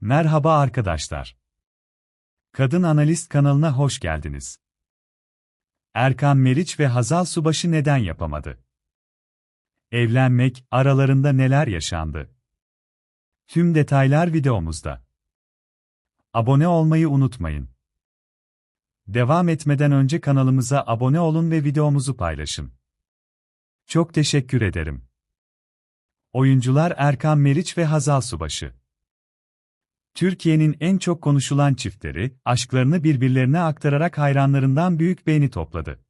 Merhaba arkadaşlar. Kadın Analist kanalına hoş geldiniz. Erkan Meriç ve Hazal Subaşı neden yapamadı? Evlenmek, aralarında neler yaşandı? Tüm detaylar videomuzda. Abone olmayı unutmayın. Devam etmeden önce kanalımıza abone olun ve videomuzu paylaşın. Çok teşekkür ederim. Oyuncular Erkan Meriç ve Hazal Subaşı. Türkiye'nin en çok konuşulan çiftleri, aşklarını birbirlerine aktararak hayranlarından büyük beğeni topladı.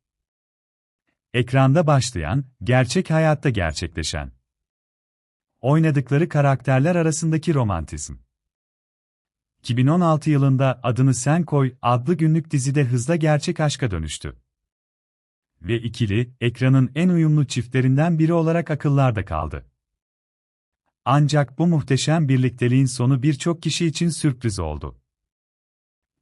Ekranda başlayan, gerçek hayatta gerçekleşen. Oynadıkları karakterler arasındaki romantizm. 2016 yılında Adını Sen Koy adlı günlük dizide hızla gerçek aşka dönüştü. Ve ikili, ekranın en uyumlu çiftlerinden biri olarak akıllarda kaldı. Ancak bu muhteşem birlikteliğin sonu birçok kişi için sürpriz oldu.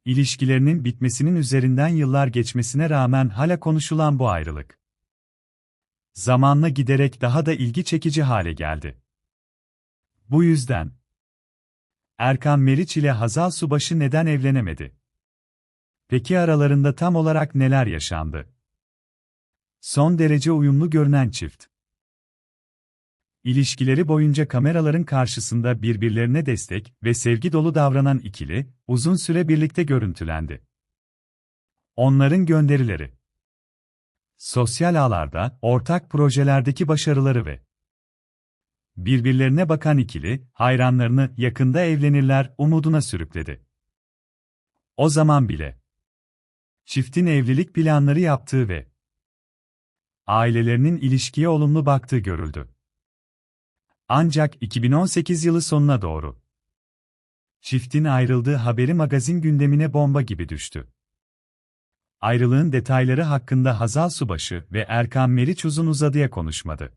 İlişkilerinin bitmesinin üzerinden yıllar geçmesine rağmen hala konuşulan bu ayrılık. Zamanla giderek daha da ilgi çekici hale geldi. Bu yüzden Erkan Meriç ile Hazal Subaşı neden evlenemedi? Peki aralarında tam olarak neler yaşandı? Son derece uyumlu görünen çift. İlişkileri boyunca kameraların karşısında birbirlerine destek ve sevgi dolu davranan ikili, uzun süre birlikte görüntülendi. Onların gönderileri Sosyal ağlarda, ortak projelerdeki başarıları ve birbirlerine bakan ikili, hayranlarını yakında evlenirler umuduna sürükledi. O zaman bile çiftin evlilik planları yaptığı ve ailelerinin ilişkiye olumlu baktığı görüldü. Ancak 2018 yılı sonuna doğru çiftin ayrıldığı haberi magazin gündemine bomba gibi düştü. Ayrılığın detayları hakkında Hazal Subaşı ve Erkan Meriç uzun uzadıya konuşmadı.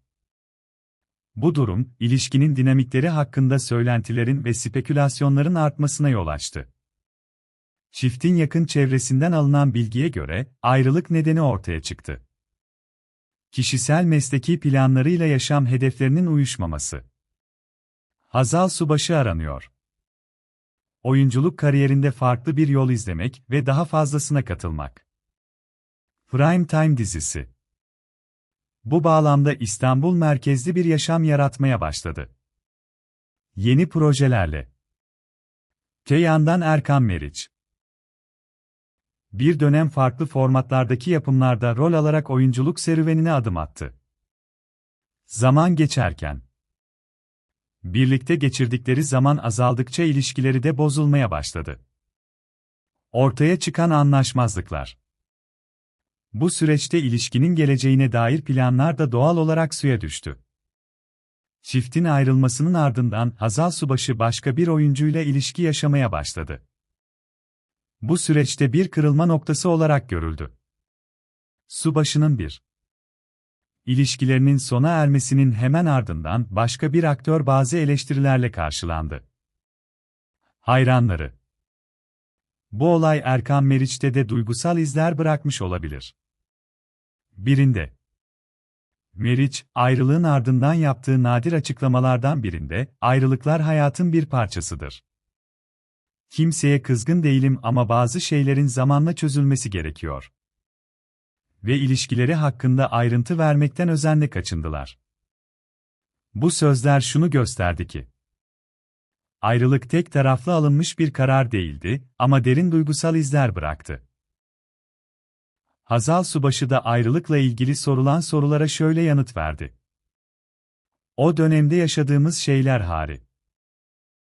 Bu durum, ilişkinin dinamikleri hakkında söylentilerin ve spekülasyonların artmasına yol açtı. Çiftin yakın çevresinden alınan bilgiye göre, ayrılık nedeni ortaya çıktı kişisel mesleki planlarıyla yaşam hedeflerinin uyuşmaması. Hazal Subaşı aranıyor. Oyunculuk kariyerinde farklı bir yol izlemek ve daha fazlasına katılmak. Prime Time dizisi. Bu bağlamda İstanbul merkezli bir yaşam yaratmaya başladı. Yeni projelerle. Te Erkan Meriç bir dönem farklı formatlardaki yapımlarda rol alarak oyunculuk serüvenine adım attı. Zaman geçerken birlikte geçirdikleri zaman azaldıkça ilişkileri de bozulmaya başladı. Ortaya çıkan anlaşmazlıklar. Bu süreçte ilişkinin geleceğine dair planlar da doğal olarak suya düştü. Çiftin ayrılmasının ardından Hazal Subaşı başka bir oyuncuyla ilişki yaşamaya başladı bu süreçte bir kırılma noktası olarak görüldü. Subaşı'nın bir ilişkilerinin sona ermesinin hemen ardından başka bir aktör bazı eleştirilerle karşılandı. Hayranları Bu olay Erkan Meriç'te de duygusal izler bırakmış olabilir. Birinde Meriç, ayrılığın ardından yaptığı nadir açıklamalardan birinde, ayrılıklar hayatın bir parçasıdır. Kimseye kızgın değilim ama bazı şeylerin zamanla çözülmesi gerekiyor. Ve ilişkileri hakkında ayrıntı vermekten özenle kaçındılar. Bu sözler şunu gösterdi ki, ayrılık tek taraflı alınmış bir karar değildi ama derin duygusal izler bıraktı. Hazal Subaşı da ayrılıkla ilgili sorulan sorulara şöyle yanıt verdi. O dönemde yaşadığımız şeyler hari